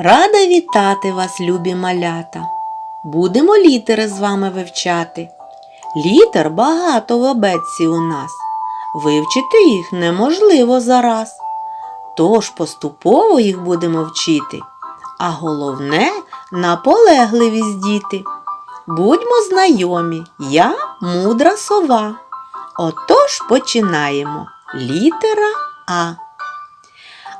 Рада вітати вас, любі малята. Будемо літери з вами вивчати. Літер багато в абетці у нас. Вивчити їх неможливо зараз. Тож поступово їх будемо вчити. А головне наполегливість діти. Будьмо знайомі, я мудра сова. Отож починаємо. Літера А.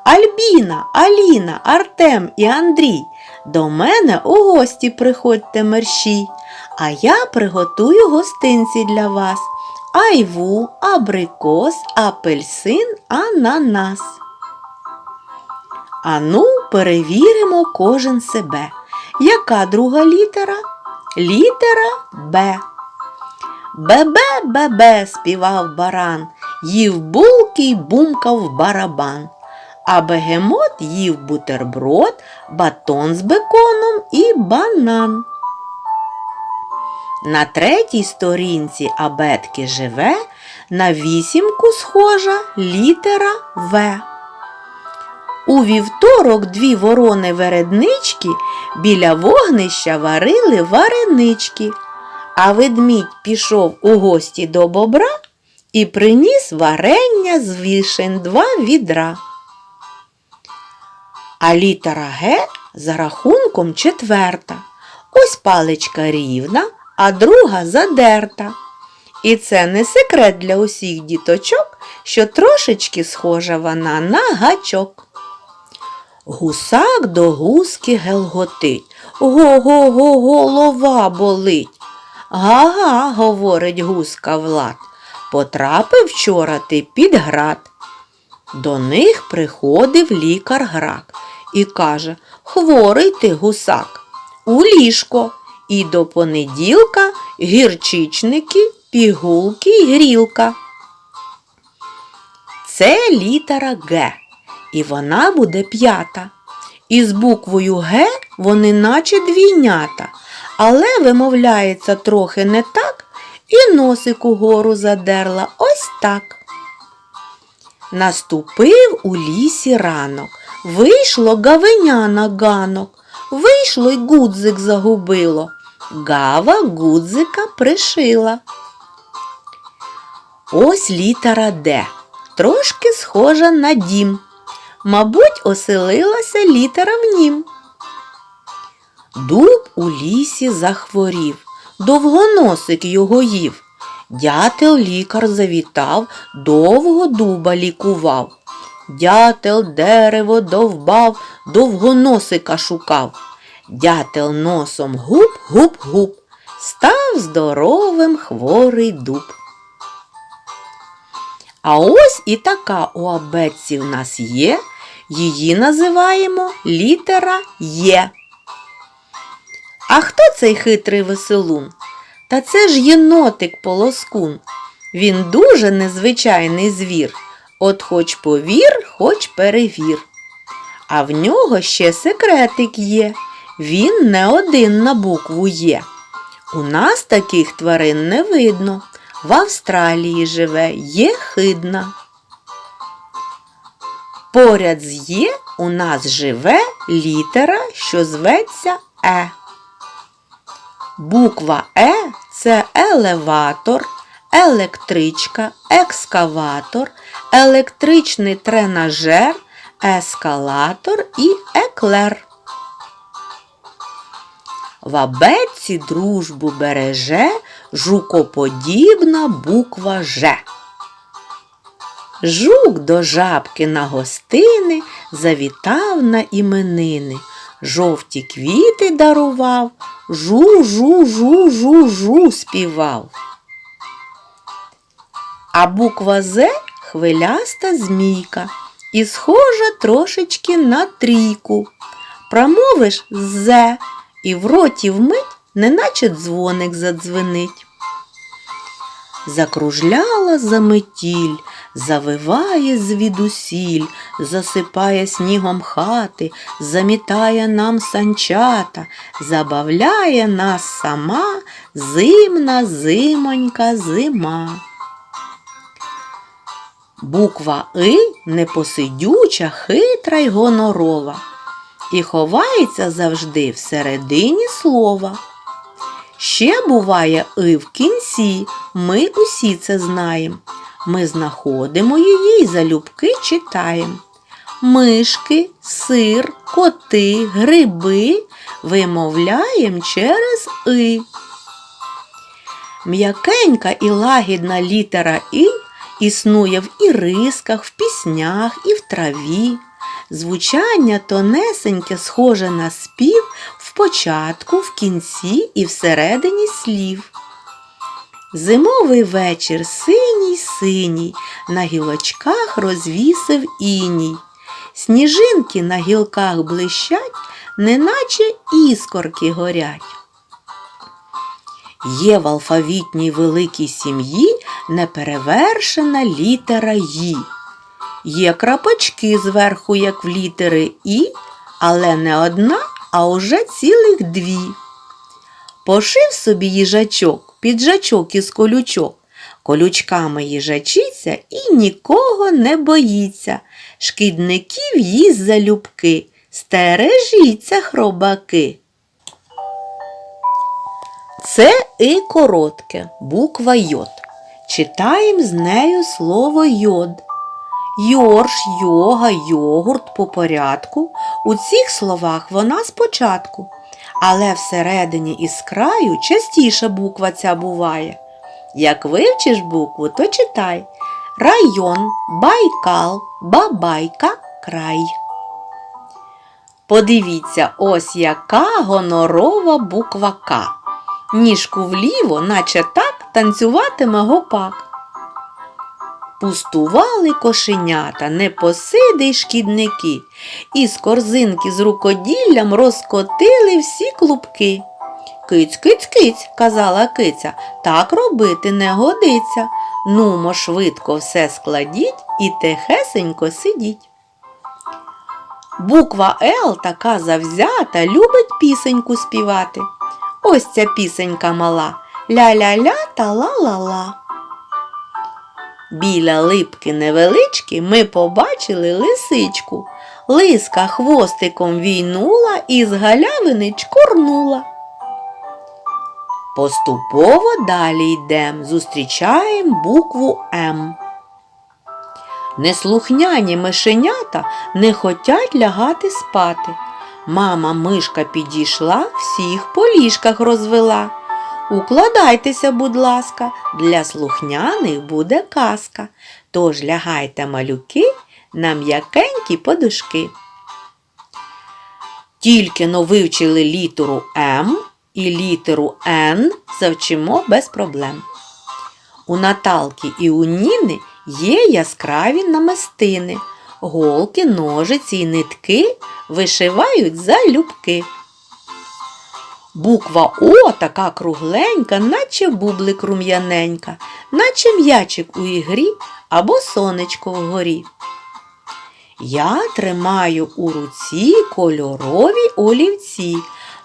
Альбіна, Аліна, Артем і Андрій. До мене у гості приходьте мерщій, а я приготую гостинці для вас. Айву, абрикос, апельсин, ананас. Ану, перевіримо кожен себе. Яка друга літера? Літера Б. Бебе, бебе, співав баран, їв булки й бумкав барабан. А бегемот їв бутерброд, батон з беконом і банан. На третій сторінці абетки живе, на вісімку схожа літера В. У вівторок дві ворони вереднички біля вогнища варили варенички, а ведмідь пішов у гості до бобра і приніс варення з вишень два відра. А літера Г за рахунком четверта. Ось паличка рівна, а друга задерта. І це не секрет для усіх діточок, що трошечки схожа вона на гачок. Гусак до гуски гелготить. Го-го-го голова болить. Га-га, говорить гуска Влад. Потрапив вчора ти під град. До них приходив лікар грак і каже Хворий ти гусак, у ліжко, і до понеділка гірчичники, пігулки й грілка. Це літера Г, і вона буде п'ята. Із буквою Г вони наче двійнята, але вимовляється трохи не так, і носик угору задерла ось так. Наступив у лісі ранок, вийшло гавеня на ганок, вийшло й гудзик загубило. Гава гудзика пришила. Ось літера Д, трошки схожа на дім. Мабуть, оселилася літера в нім. Дуб у лісі захворів, довгоносик його їв. Дятел лікар завітав, довго дуба лікував. Дятел дерево довбав, довгоносика шукав. Дятел носом гуп-гуп-гуп, став здоровим хворий дуб. А ось і така у абетці в нас є, її називаємо літера Є. А хто цей хитрий веселун? Та це ж єнотик полоскун. Він дуже незвичайний звір. От хоч повір, хоч перевір. А в нього ще секретик є. Він не один на букву є. У нас таких тварин не видно. В Австралії живе є хидна. Поряд з є у нас живе літера, що зветься Е. Буква Е це елеватор, електричка, екскаватор, електричний тренажер, ескалатор і еклер. В абетці дружбу береже жукоподібна буква Ж. Жук до жабки на гостини завітав на іменини. Жовті квіти дарував, жу-жу-жу-жу-жу співав. А буква З хвиляста змійка і схожа трошечки на трійку. Промовиш З і в роті вмить, неначе дзвоник задзвенить. Закружляла заметіль, завиває звідусіль, засипає снігом хати, замітає нам санчата, забавляє нас сама зимна зимонька зима. Буква И непосидюча, хитра й гонорова. і ховається завжди всередині слова. Ще буває и в кінці, ми усі це знаємо. Ми знаходимо її і залюбки читаємо. Мишки, сир, коти, гриби вимовляємо через и. М'якенька і лагідна літера І існує в ірисках, в піснях і в траві. Звучання тонесеньке схоже на спів в початку, в кінці і всередині слів. Зимовий вечір синій синій, на гілочках розвісив іній. Сніжинки на гілках блищать, неначе іскорки горять. Є в алфавітній великій сім'ї неперевершена літера «Ї». Є крапочки зверху, як в літери І, але не одна, а уже цілих дві. Пошив собі їжачок, піджачок із колючок. Колючками їжачиться і нікого не боїться. Шкідників їсть залюбки, стережіться хробаки. Це і коротке, буква йод. Читаємо з нею слово йод. Йорш, йога, йогурт по порядку. У цих словах вона спочатку, але всередині і з краю частіше буква ця буває. Як вивчиш букву, то читай район, байкал, бабайка, край. Подивіться, ось яка гонорова буква К. Ніжку вліво, наче так, танцюватиме гопак. Пустували кошенята, непосиди й шкідники, і з корзинки з рукоділлям розкотили всі клубки. Киць, киць, киць, казала киця, так робити не годиться. Нумо швидко все складіть і тихесенько сидіть. Буква Л така завзята, любить пісеньку співати. Ось ця пісенька мала ля-ля-ля та ла-ла-ла. Біля липки невеличкі ми побачили лисичку. Лиска хвостиком війнула і з галявини чкурнула. Поступово далі йдем, зустрічаємо букву М. Неслухняні мишенята не хотять лягати спати. Мама мишка підійшла, всіх по ліжках розвела. Укладайтеся, будь ласка, для слухняних буде казка. Тож лягайте, малюки, на м'якенькі подушки. Тільки но вивчили літеру М і літеру Н завчимо без проблем. У Наталки і у Ніни є яскраві намистини, голки, ножиці і нитки вишивають залюбки. Буква О така кругленька, наче бублик рум'яненька, наче м'ячик у ігрі або сонечко вгорі. Я тримаю у руці кольорові олівці.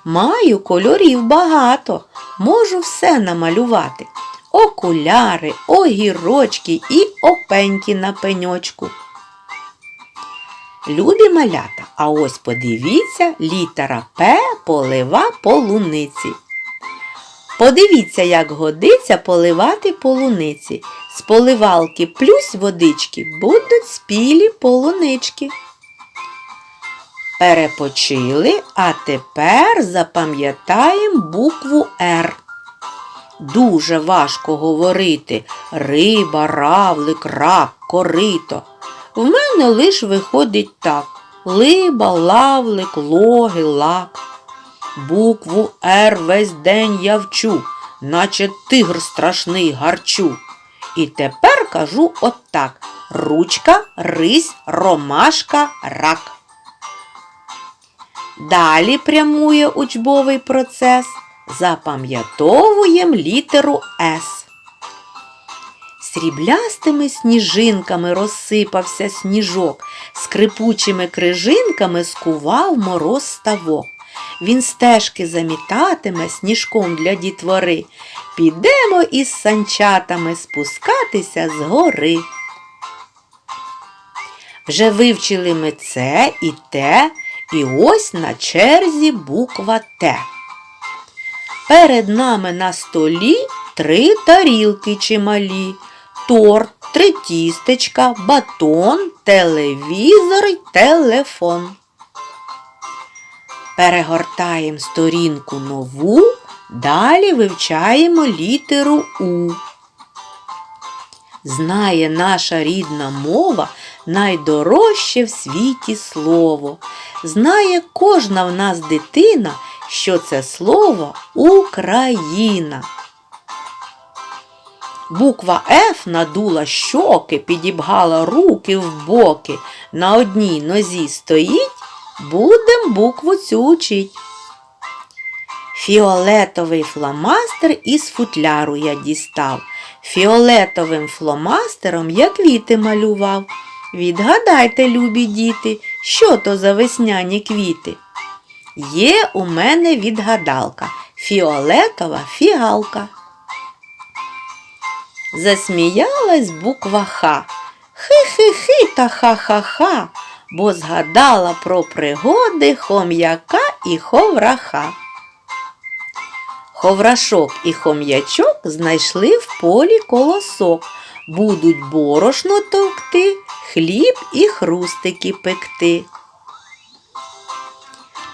Маю кольорів багато, можу все намалювати. Окуляри, огірочки і опеньки на пеньочку. Любі малята, а ось подивіться літера П полива полуниці. Подивіться, як годиться поливати полуниці. З поливалки плюс водички будуть спілі полунички. Перепочили, а тепер запам'ятаємо букву Р. Дуже важко говорити риба, равлик, рак, корито. В мене лиш виходить так либа, лавлик, логи, лак. Букву Р весь день я вчу, наче тигр страшний гарчу. І тепер кажу отак ручка, рись, ромашка, рак. Далі прямує учбовий процес. Запам'ятовуємо літеру С. Сріблястими сніжинками розсипався сніжок, скрипучими крижинками скував мороз ставок. Він стежки замітатиме сніжком для дітвори. Підемо із санчатами спускатися з гори. Вже вивчили ми це і те, І ось на черзі буква Т. Перед нами на столі три тарілки чималі, торт, три тістечка, батон, телевізор й телефон. Перегортаємо сторінку нову, далі вивчаємо літеру У. Знає наша рідна мова найдорожче в світі слово. Знає кожна в нас дитина, що це слово Україна. Буква Ф надула щоки, підібгала руки в боки. На одній нозі стоїть, будем букву цю учить. Фіолетовий фломастер із футляру я дістав. Фіолетовим фломастером я квіти малював. Відгадайте, любі діти, що то за весняні квіти. Є у мене відгадалка фіолетова фіалка. Засміялась буква Х. Хи-хи-хи та ха-ха-ха, бо згадала про пригоди хом'яка і ховраха. Ховрашок і хом'ячок знайшли в полі колосок, будуть борошно товкти, хліб і хрустики пекти.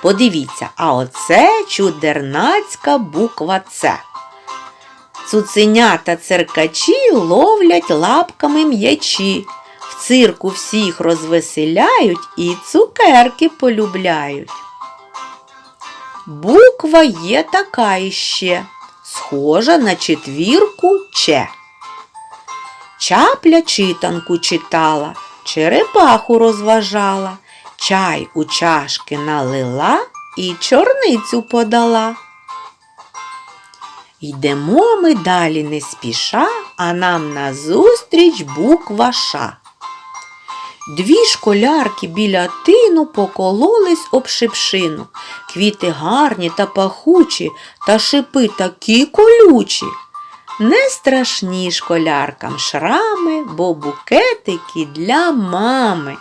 Подивіться, а оце чудернацька буква С. Цуценята циркачі ловлять лапками м'ячі, в цирку всіх розвеселяють і цукерки полюбляють. Буква є така іще, схожа на четвірку Ч. Чапля читанку читала, черепаху розважала, чай у чашки налила і чорницю подала. Йдемо ми далі не спіша, а нам назустріч буква Ш. Дві школярки біля тину покололись об шипшину. Квіти гарні та пахучі, та шипи такі колючі. Не страшні школяркам шрами, бо букетики для мами.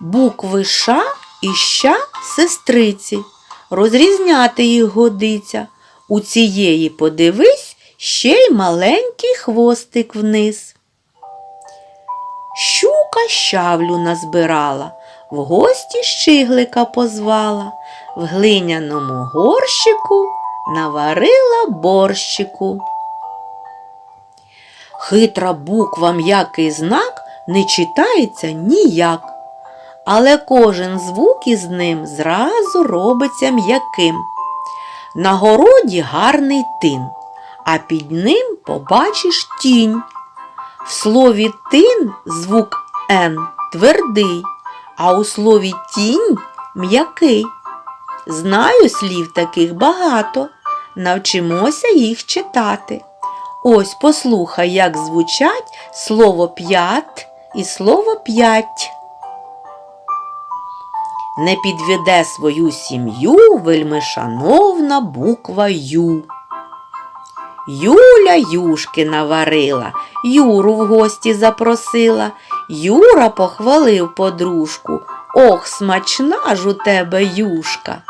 Букви Ш і Щ сестриці. Розрізняти їх годиться. У цієї подивись ще й маленький хвостик вниз. Щука щавлю назбирала, в гості щиглика позвала, в глиняному горщику наварила борщику. Хитра буква м'який знак не читається ніяк, але кожен звук із ним зразу робиться м'яким. На городі гарний тин, а під ним побачиш тінь. В слові тин звук Н твердий, а у слові тінь м'який. Знаю слів таких багато, навчимося їх читати. Ось послухай, як звучать слово п'ят і слово п'ять. Не підведе свою сім'ю вельми шановна буква Ю. Юля юшки наварила, Юру в гості запросила. Юра похвалив подружку. Ох, смачна ж у тебе юшка.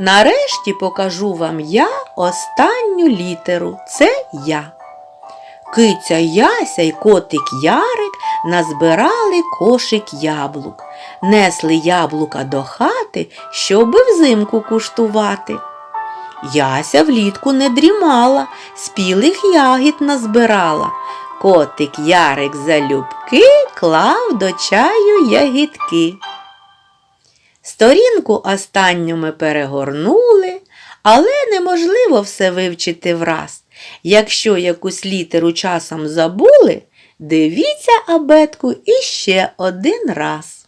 Нарешті покажу вам я останню літеру. Це я. Киця Яся й котик Ярик назбирали кошик яблук, несли яблука до хати, щоби взимку куштувати. Яся влітку не дрімала, спілих ягід назбирала. Котик Ярик залюбки клав до чаю ягідки. Сторінку останню ми перегорнули, але неможливо все вивчити враз. Якщо якусь літеру часом забули, дивіться абетку іще один раз.